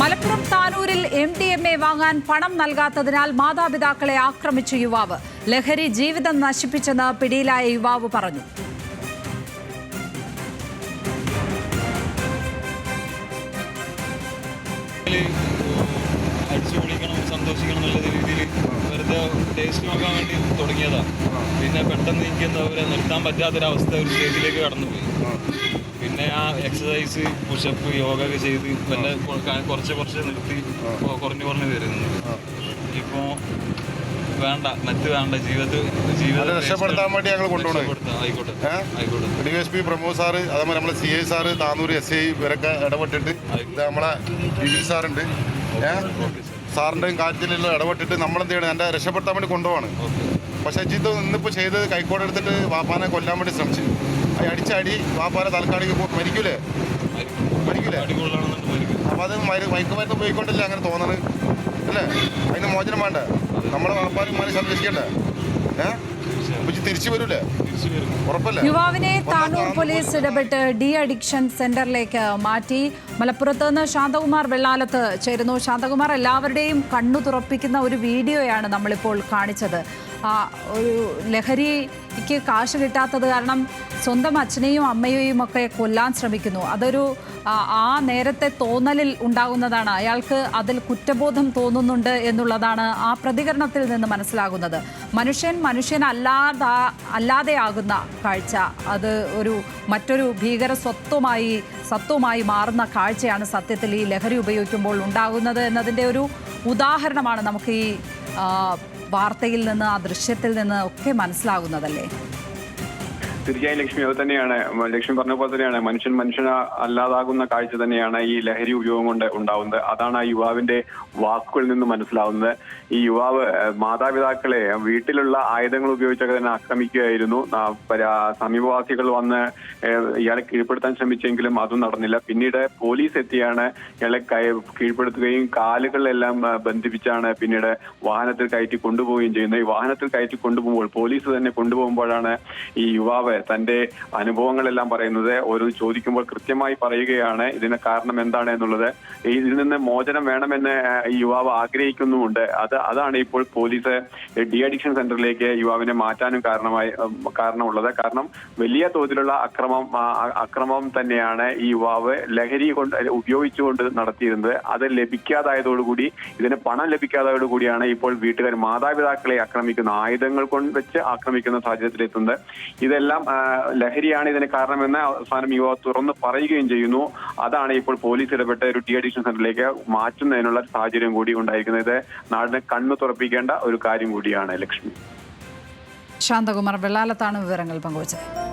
മലപ്പുറം താനൂരിൽ M D M A വാങ്ങാൻ പണം നൽകാത്തതിനാൽ മാതാപിതാക്കളെ ആക്രമിച്ച യുവാവ്. ലഹരി ജീവിതം നശിപ്പിച്ചെന്ന് പിടിയിലായ യുവാവ് പറഞ്ഞു. സന്തോഷിക്കണം എന്നുള്ള രീതിയിൽ വെറുതെ ടേസ്റ്റ് നോക്കാൻ വേണ്ടി തുടങ്ങിയതാണ് പിന്നെ പെട്ടെന്ന് എനിക്ക് എന്താ പറയുക നിർത്താൻ പറ്റാത്തൊരവസ്ഥ ഒരു സ്റ്റേജിലേക്ക് കടന്നുപോയി. പിന്നെ ആ എക്സസൈസ് പുഷപ്പ് യോഗ ഒക്കെ ചെയ്ത് പിന്നെ കുറച്ച് കുറച്ച് നിർത്തി കുറഞ്ഞു കുറഞ്ഞു വരുന്നു ഇപ്പോൾ വേണ്ട മറ്റ് വേണ്ട ജീവിതത്തിൽ ജീവിതം രക്ഷപ്പെടുത്താൻ വേണ്ടി ഞങ്ങൾ കൊണ്ടുപോകണം. ആയിക്കോട്ടെ? ആയിക്കോട്ടെ. D S P Pramod sir അതേപോലെ നമ്മളെ C I sir Tanur S I ഇവരൊക്കെ ഇടപെട്ടിട്ട് നമ്മളെ ബി സാറുണ്ട്. ഏഹ് സാറിന്റെയും കാര്യത്തിലെല്ലാം ഇടപെട്ടിട്ട് നമ്മളെന്ത് ചെയ്യണം? എന്റെ രക്ഷപ്പെടുത്താൻ വേണ്ടി കൊണ്ടുപോവാണ്. പക്ഷേ അജിത്ത് ഇന്നിപ്പോൾ ചെയ്തത് കൈക്കോട് എടുത്തിട്ട് വാപ്പാനെ കൊല്ലാൻ വേണ്ടി ശ്രമിച്ചു. അത് അടിച്ചടി വാപ്പാനെ തൽക്കാലിക്ക് മരിക്കൂലേ? മരിക്കൂലേ? അപ്പം അത് മരു മയക്കുമരുന്ന് ഉപയോഗിക്കൊണ്ടല്ലേ അങ്ങനെ തോന്നണ്? അല്ലേ? അതിന് മോചനം വേണ്ടേ? നമ്മുടെ വാപ്പാനും മാറി സംരക്ഷിക്കണ്ടേ ഏഹ് തിരിച്ചു വരൂലേ? യുവാവിനെ താനൂർ പോലീസ് ഇടപെട്ട് ഡി അഡിക്ഷൻ സെന്ററിലേക്ക് മാറ്റി. മലപ്പുറത്ത് നിന്ന് ശാന്തകുമാർ വെള്ളാലത്ത് ചേരുന്നു. ശാന്തകുമാർ എല്ലാവരുടെയും കണ്ണു തുറപ്പിക്കുന്ന ഒരു വീഡിയോയാണ് നമ്മളിപ്പോൾ കാണിച്ചത്. ഒരു ലഹരിക്ക് കാശ് കിട്ടാത്തത് കാരണം സ്വന്തം അച്ഛനെയും അമ്മയെയും ഒക്കെ കൊല്ലാൻ ശ്രമിക്കുന്നു. അതൊരു ആ, നേരത്തെ തോന്നലിൽ ഉണ്ടാകുന്നതാണ്. അയാൾക്ക് അതിൽ കുറ്റബോധം തോന്നുന്നുണ്ട് എന്നുള്ളതാണ് ആ പ്രതികരണത്തിൽ നിന്ന് മനസ്സിലാകുന്നത്. മനുഷ്യൻ മനുഷ്യനല്ലാതാ അല്ലാതെയാകുന്ന കാഴ്ച. അത് ഒരു മറ്റൊരു ഭീകര സ്വത്വമായി സത്വമായി മാറുന്ന കാഴ്ചയാണ് സത്യത്തിൽ ഈ ലഹരി ഉപയോഗിക്കുമ്പോൾ ഉണ്ടാകുന്നത് എന്നതിന്റെ ഒരു ഉദാഹരണമാണ് നമുക്ക് ഈ വാർത്തയിൽ നിന്ന് ആ ദൃശ്യത്തിൽ നിന്ന് ഒക്കെ മനസ്സിലാകുന്നതല്ലേ? തീർച്ചയായും ലക്ഷ്മി അത് തന്നെയാണ്. ലക്ഷ്മി പറഞ്ഞ പോലെ തന്നെയാണ്. മനുഷ്യൻ മനുഷ്യ അല്ലാതാകുന്ന കാഴ്ച തന്നെയാണ് ഈ ലഹരി ഉപയോഗം കൊണ്ട് ഉണ്ടാവുന്നത്. അതാണ് ആ യുവാവിന്റെ വാക്കുകളിൽ നിന്ന് മനസ്സിലാവുന്നത്. ഈ യുവാവ് മാതാപിതാക്കളെ വീട്ടിലുള്ള ആയുധങ്ങൾ ഉപയോഗിച്ചൊക്കെ തന്നെ ആക്രമിക്കുകയായിരുന്നു. സമീപവാസികൾ വന്ന് ഇയാളെ കീഴ്പ്പെടുത്താൻ ശ്രമിച്ചെങ്കിലും അതും നടന്നില്ല. പിന്നീട് പോലീസ് എത്തിയാണ് ഇയാളെ കീഴ്പ്പെടുത്തുകയും കാലുകളെല്ലാം ബന്ധിപ്പിച്ചാണ് പിന്നീട് വാഹനത്തിൽ കയറ്റി കൊണ്ടുപോവുകയും ചെയ്യുന്നത്. ഈ വാഹനത്തിൽ കയറ്റി കൊണ്ടുപോകുമ്പോൾ പോലീസ് തന്നെ കൊണ്ടുപോകുമ്പോഴാണ് ഈ യുവാവ് തന്റെ അനുഭവങ്ങളെല്ലാം പറയുന്നത് ഒരു ചോദിക്കുമ്പോൾ കൃത്യമായി പറയുകയാണ്. ഇതിന് കാരണം എന്താണ് എന്നുള്ളത്. ഇതിൽ നിന്ന് മോചനം വേണമെന്ന് ഈ യുവാവ് ആഗ്രഹിക്കുന്നുമുണ്ട്. അത് അതാണ് ഇപ്പോൾ പോലീസ് ഡി അഡിക്ഷൻ സെന്ററിലേക്ക് യുവാവിനെ മാറ്റാനും കാരണമായി കാരണമുള്ളത്. കാരണം വലിയ തോതിലുള്ള അക്രമം അക്രമം തന്നെയാണ് ഈ യുവാവ് ലഹരി കൊണ്ട് ഉപയോഗിച്ചുകൊണ്ട് നടത്തിയിരുന്നത്. അത് ലഭിക്കാതായതോടുകൂടി ഇതിന് പണം ലഭിക്കാതായതോടുകൂടിയാണ് ഇപ്പോൾ വീട്ടുകാർ മാതാപിതാക്കളെ ആക്രമിക്കുന്ന ആയുധങ്ങൾ കൊണ്ട് വെച്ച് ആക്രമിക്കുന്ന സാഹചര്യത്തിലെത്തുന്നത്. ഇതെല്ലാം ലഹരിയാണ് ഇതിന് കാരണമെന്ന് അവസാനം യുവാവ് തുറന്ന് പറയുകയും ചെയ്യുന്നു. അതാണ് ഇപ്പോൾ പോലീസ് ഇടപെട്ട് ഒരു ടി അഡിക്ഷൻ സെന്ററിലേക്ക് മാറ്റുന്നതിനുള്ള സാഹചര്യം കൂടി ഉണ്ടായിരിക്കുന്നത്. ഇത് നാടിനെ കണ്ണു തുറപ്പിക്കേണ്ട ഒരു കാര്യം കൂടിയാണ് ലക്ഷ്മി. ശാന്തകുമാർ വെള്ളാലത്താണ് വിവരങ്ങൾ പങ്കുവച്ചത്.